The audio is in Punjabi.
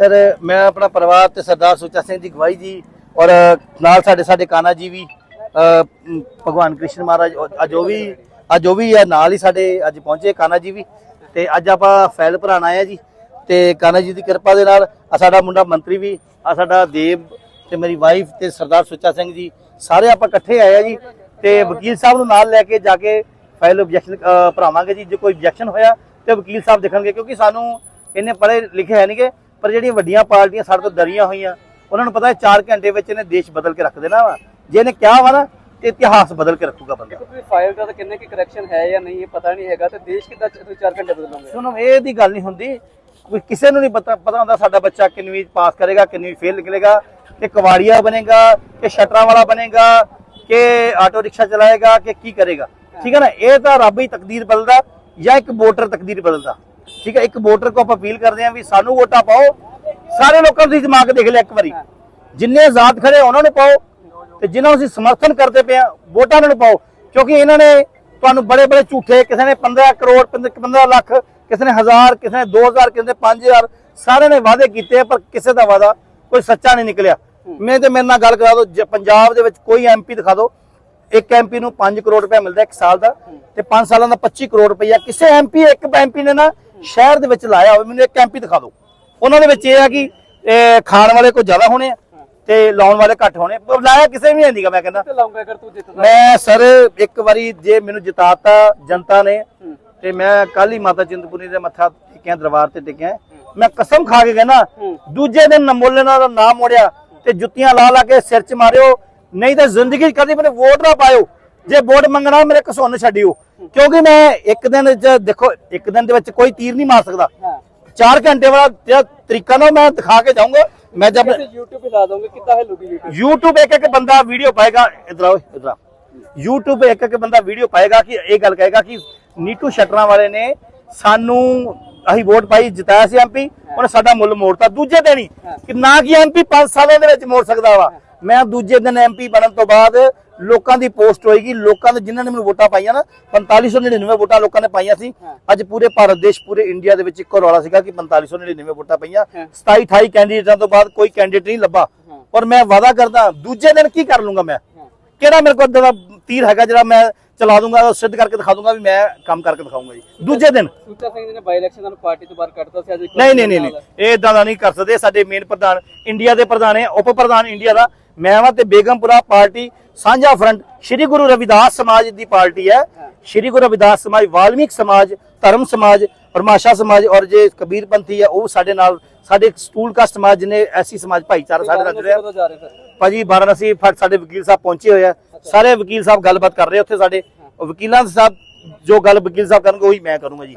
ਸਰ, ਮੈਂ ਆਪਣਾ ਪਰਿਵਾਰ ਤੇ ਸਰਦਾਰ ਸੁੱਚਾ ਸਿੰਘ ਦੀ ਗਵਾਹੀ ਜੀ ਔਰ ਨਾਲ ਸਾਡੇ ਸਾਡੇ ਕਾਨਾ ਜੀ ਵੀ ਭਗਵਾਨ ਕ੍ਰਿਸ਼ਨ ਮਹਾਰਾਜ ਅੱਜ ਉਹ ਵੀ, ਅੱਜ ਉਹ ਵੀ ਹੈ ਨਾਲ ਹੀ ਸਾਡੇ ਅੱਜ ਪਹੁੰਚੇ ਕਾਨਾ ਜੀ ਵੀ। ਤੇ ਅੱਜ ਆਪਾਂ ਫੈਲ ਭਰਾਣ ਆਏ ਆ ਜੀ। ਤੇ ਕਾਨਾ ਜੀ ਦੀ ਕਿਰਪਾ ਦੇ ਨਾਲ ਆ ਸਾਡਾ ਮੁੰਡਾ ਮੰਤਰੀ ਵੀ, ਆ ਸਾਡਾ ਦੇਵ ਤੇ ਮੇਰੀ ਵਾਈਫ ਤੇ ਸਰਦਾਰ ਸੁੱਚਾ ਸਿੰਘ ਜੀ, ਸਾਰੇ ਆਪਾਂ ਇਕੱਠੇ ਆਏ ਆ ਜੀ। ਤੇ ਵਕੀਲ ਸਾਹਿਬ ਨੂੰ ਨਾਲ ਲੈ ਕੇ ਜਾ ਕੇ ਫਾਈਲ ਆਬਜੈਕਸ਼ਨ ਭਰਾਵਾਂਗੇ ਜੀ। ਜੇ ਕੋਈ ਆਬਜੈਕਸ਼ਨ ਹੋਇਆ ਤੇ ਵਕੀਲ ਸਾਹਿਬ ਦੇਖਣਗੇ ਕਿਉਂਕਿ ਸਾਨੂੰ ਇਹਨੇ ਪੜ੍ਹੇ ਲਿਖੇ ਹੈ ਨਹੀਂਗੇ ਪਰ ਜਿਹੜੀਆਂ ਵੱਡੀਆਂ ਪਾਰਟੀਆਂ ਸਾਡੇ ਤੋਂ ਡਰੀਆਂ ਹੋਈਆਂ ਉਹਨਾਂ ਨੂੰ ਪਤਾ ਹੈ 4 ਘੰਟੇ ਵਿੱਚ ਇਹਨੇ ਦੇਸ਼ ਬਦਲ ਕੇ ਰੱਖ ਦੇਣਾ ਵਾ। ਜੇ ਇਹਨੇ ਕਿਹਾ ਵਾ ਨਾ ਤੇ ਇਤਿਹਾਸ ਬਦਲ ਕੇ ਰੱਖੂਗਾ ਬੰਦਾ। ਕੋਈ ਫਾਈਲ ਦਾ ਤਾਂ ਕਿੰਨੇ ਕੀ ਕਰੈਕਸ਼ਨ ਹੈ ਜਾਂ ਨਹੀਂ ਇਹ ਪਤਾ ਨਹੀਂ ਹੈਗਾ ਤੇ ਦੇਸ਼ ਕਿੱਦਾਂ ਤੁਸੀਂ 4 ਘੰਟੇ ਬਦਲੋਗੇ ਸੁਣੋ ਇਹ ਦੀ ਗੱਲ ਨਹੀਂ ਹੁੰਦੀ। ਕੋਈ ਕਿਸੇ ਨੂੰ ਨਹੀਂ ਪਤਾ ਪਤਾ ਹੁੰਦਾ ਸਾਡਾ ਬੱਚਾ ਕਿੰਨਵੀਂ ਪਾਸ ਕਰੇਗਾ ਕਿੰਨਵੀਂ ਫੇਲ ਨਿਕਲੇਗਾ ਕਿ ਕਵਾੜੀਆ ਬਣੇਗਾ ਕਿ ਸ਼ਟਰਾਂ ਵਾਲਾ ਬਣੇਗਾ ਕਿ ਆਟੋ ਰਿਕਸ਼ਾ ਚਲਾਏਗਾ ਕਿ ਕੀ ਕਰੇਗਾ। ਠੀਕ ਹੈ ਨਾ? ਇਹ ਤਾਂ ਰੱਬ ਹੀ ਤਕਦੀਰ ਬਦਲਦਾ ਜਾਂ ਇੱਕ ਵੋਟਰ ਤਕਦੀਰ ਬਦਲਦਾ। ਠੀਕ ਹੈ ਇੱਕ ਵੋਟਰ ਕੋ ਆਪਾਂ ਅਪੀਲ ਕਰਦੇ ਹਾਂ ਵੀ ਸਾਨੂੰ ਵੋਟਾਂ ਪਾਓ। ਸਾਰੇ ਲੋਕਾਂ ਦੀ ਦਿਮਾਗ ਦੇਖ ਲਿਆ ਇੱਕ ਵਾਰੀ। ਜਿੰਨੇ ਆਜ਼ਾਦ ਖੜੇ ਉਹਨਾਂ ਨੂੰ ਪਾਓ ਤੇ ਜਿਨ੍ਹਾਂ ਨੂੰ ਅਸੀਂ ਸਮਰਥਨ ਕਰਦੇ ਪਏ ਆ ਵੋਟਾਂ ਨੂੰ ਪਾਓ। ਕਿਉਂਕਿ ਇਹਨਾਂ ਨੇ ਤੁਹਾਨੂੰ ਬੜੇ ਬੜੇ ਝੂਠੇ ਕਿਸੇ ਨੇ 15 ਕਰੋੜ 15 ਲੱਖ ਕਿਸੇ ਨੇ 1000 ਕਿਸੇ ਨੇ 2000 ਕਿਸੇ ਨੇ 5000 ਸਾਰਿਆਂ ਨੇ ਵਾਅਦੇ ਕੀਤੇ ਆ, ਪਰ ਕਿਸੇ ਦਾ ਵਾਅਦਾ ਕੋਈ ਸੱਚਾ ਨਹੀਂ ਨਿਕਲਿਆ। ਮੈਂ ਤੇ ਮੇਰੇ ਨਾਲ ਗੱਲ ਕਰਾ ਦੋ ਪੰਜਾਬ ਦੇ ਵਿੱਚ ਕੋਈ ਐਮਪੀ ਦਿਖਾ ਦੋ ਇੱਕ ਐਮਪੀ ਨੂੰ 5 ਕਰੋੜ ਰੁਪਏ ਮਿਲਦਾ ਇੱਕ ਸਾਲ ਦਾ ਤੇ 5 ਸਾਲਾਂ ਦਾ 25 ਕਰੋੜ ਰੁਪਇਆ। ਕਿਸੇ ਐਮਪੀ ਇੱਕ ਐਮਪੀ ਨੇ ਨਾ ਸ਼ਹਿਰ ਦੇ ਵਿੱਚ ਲਾਇਆ ਹੋਵੇ ਮੈਨੂੰ ਇੱਕ ਐਮਪੀ ਦਿਖਾ ਦਿਓ। ਉਹਨਾਂ ਦੇ ਵਿੱਚ ਇਹ ਆ ਕਿ ਖਾਣ ਵਾਲੇ ਕੋਈ ਜ਼ਿਆਦਾ ਹੋਣੇ ਆ ਤੇ ਲਾਉਣ ਵਾਲੇ ਘੱਟ ਹੋਣੇ ਲਾਇਆ ਕਿਸੇ ਵੀ ਨਹੀਂਗਾ ਮੈਂ ਕਹਿੰਦਾ। ਤੇ ਲਾਉਂਗਾ ਅਗਰ ਤੂੰ ਜਿੱਤਦਾ? ਮੈਂ ਸਰ ਇੱਕ ਵਾਰੀ ਜੇ ਮੈਨੂੰ ਜਿਤਾਤਾ ਜਨਤਾ ਨੇ ਹੂੰ। ਤੇ ਮੈਂ ਕੱਲ ਹੀ ਮਾਤਾ ਚਿੰਤਪੁਰਨੀ ਦੇ ਮੱਥਾ ਟੇਕਿਆ ਦਰਬਾਰ ਤੇ ਟੇਕਿਆ। ਮੈਂ ਕਸਮ ਖਾ ਕੇ ਕਹਿੰਦਾ ਹੂੰ। ਦੂਜੇ ਦਿਨ ਨਮੋਲਣਾ ਦਾ ਨਾਮ ਮੋੜਿਆ ਤੇ ਜੁੱਤੀਆਂ ਲਾ ਲਾ ਕੇ ਸਿਰ 'ਚ ਮਾਰਿਓ ਨਹੀਂ ਤਾਂ ਜ਼ਿੰਦਗੀ 'ਚ ਕਦੀ ਮੈਨੂੰ ਵੋਟ ਨਾ ਪਾਇਓ। ਜੇ ਵੋਟ ਮੰਗਣਾ ਮੇਰੇ ਕਸੁੰਨ ਛੱਡਿਓ। ਕਿਉਂਕਿ ਮੈਂ ਇੱਕ ਦਿਨ 'ਚ ਦੇਖੋ ਇੱਕ ਦਿਨ ਦੇ ਵਿੱਚ ਕੋਈ ਤੀਰ ਨਹੀਂ ਮਾਰ ਸਕਦਾ। ਹਾਂ। 4 ਘੰਟੇ ਵਾਲਾ ਜਿਹੜਾ ਤਰੀਕਾ ਨਾ ਮੈਂ ਦਿਖਾ ਕੇ ਜਾਊਂਗਾ। ਮੈਂ ਜਦ YouTube ਤੇ ਲਾ ਦੋਗੇ ਕਿੱਦਾਂ ਹੈ ਲੂਗੀ YouTube? YouTube ਇੱਕ ਇੱਕ ਬੰਦਾ ਵੀਡੀਓ ਪਾਏਗਾ। ਇਧਰ ਆਓ ਇਧਰ YouTube ਇੱਕ ਇੱਕ ਬੰਦਾ ਵੀਡੀਓ ਪਾਏਗਾ ਕਿ ਇਹ ਗੱਲ ਕਹੇਗਾ ਕਿ ਨੀਟੂ ਸ਼ਟਰਾਂ ਵਾਲੇ ਨੇ ਸਾਨੂੰ ਅਸੀਂ ਵੋਟ ਪਾਈ ਜਿਤਾਇਆ ਸੀ ਐਮਪੀ ਉਹਨੇ ਸਾਡਾ ਮੁੱਲ ਮੋੜਤਾ। ਦੂਜੇ ਦਿਨ ਹੀ ਕਿ ਨਾ ਕਿ ਐਮਪੀ 5 ਸਾਲਾਂ ਦੇ ਵਿੱਚ ਮੋੜ ਸਕਦਾ ਵਾ। ਮੈਂ ਦੂਜੇ ਦਿਨ ਐਮਪੀ ਬਣਨ ਤੋਂ ਬਾਅਦ ਲੋਕਾਂ ਦੀ ਪੋਸਟ ਹੋਏਗੀ ਲੋਕਾਂ ਦੇ ਜਿਨ੍ਹਾਂ ਨੇ ਮੈਨੂੰ ਵੋਟਾਂ ਪਾਈਆਂ ਨਾ 4599 ਵੋਟਾਂ ਲੋਕਾਂ ਨੇ ਪਾਈਆਂ ਸੀ। ਅੱਜ ਪੂਰੇ ਭਾਰਤ ਦੇਸ਼ ਪੂਰੇ ਇੰਡੀਆ ਦੇ ਵਿੱਚ ਇੱਕੋ ਰੌਲਾ ਸੀਗਾ ਕਿ 4599 ਵੋਟਾਂ ਪਈਆਂ। 27 28 ਕੈਂਡੀਡੇਟਾਂ ਤੋਂ ਬਾਅਦ ਕੋਈ ਕੈਂਡੀਡੇਟ ਨਹੀਂ ਲੱਭਾ। ਔਰ ਮੈਂ ਵਾਅਦਾ ਕਰਦਾ ਦੂਜੇ ਦਿਨ ਕੀ ਕਰ ਲੂੰਗਾ ਮੈਂ? ਕਿਹੜਾ ਮੇਰੇ ਕੋਲ ਦਾ ਤੀਰ ਹੈਗਾ ਜਿਹੜਾ ਮੈਂ ਚਲਾ ਦੂੰਗਾ ਉਹ ਸਿੱਧ ਕਰਕੇ ਦਿਖਾ ਦੂੰਗਾ ਵੀ ਮੈਂ ਕੰਮ ਕਰਕੇ ਦਿਖਾਊਂਗਾ ਜੀ। ਦੂਜੇ ਦਿਨ। ਸੁੱਚਾ ਸਿੰਘ ਨੇ ਬਾਈ ਇਲੈਕਸ਼ਨ ਨੂੰ ਪਾਰਟੀ ਤੋਂ ਬਾਹਰ ਕੱਢਤਾ ਸੀ ਅੱਜ ਨਹੀਂ ਨਹੀਂ ਨਹੀਂ ਇਹ ਇਦਾਂ ਦਾ ਨਹੀਂ ਕਰ ਸਕਦੇ। ਸਾਡੇ ਮੇਨ ਪ੍ਰਧਾਨ ਇੰਡੀਆ ਦੇ ਪ੍ਰਧਾਨ ਹੈ ਉਪ ਪ੍ਰਧਾਨ ਇੰਡੀਆ ਦਾ। ਮੈਂ ਵਾਂ ਤੇ ਬੇਗਮਪੁਰਾ ਪਾਰਟੀ ਸਾਂਝਾ ਫਰੰਟ ਸ਼੍ਰੀ ਗੁਰੂ ਰਵਿਦਾਸ ਸਮਾਜ ਦੀ ਪਾਰਟੀ ਹੈ। ਸ਼੍ਰੀ ਗੁਰੂ ਰਵਿਦਾਸ ਸਮਾਜ ਵਾਲਮੀਕ ਸਮਾਜ ਧਰਮ ਸਮਾਜ ਪਰਮਾਸ਼ਾ ਸਮਾਜ ਔਰ ਜੇ ਕਬੀਰਪੰਥੀ ਹੈ ਉਹ ਸਾਡੇ ਨਾਲ ਸਾਡੇ ਸਟੂਲ ਕਾਸਟ ਸਮਾਜ ਜਿਹਨੇ ਐਸੀ ਸਮਾਜ ਭਾਈਚਾਰਾ ਸਾਡੇ ਨਾਲ ਜੁੜਿਆ। ਭਾਜੀ ਵਾਰਾਣਸੀ ਫਟ ਸਾਡੇ ਵਕੀਲ ਸਾਹਿਬ ਪਹੁੰਚੇ ਹੋਏ ਆ। ਸਾਰੇ ਵਕੀਲ ਸਾਹਿਬ ਗੱਲਬਾਤ ਕਰ ਰਹੇ ਉੱਥੇ ਸਾਡੇ। ਵਕੀਲਾਂ ਸਾਹਿਬ ਜੋ ਗੱਲ ਵਕੀਲ ਸਾਹਿਬ ਕਰਨਗੇ ਉਹੀ ਮੈਂ ਕਰੂੰਗਾ ਜੀ।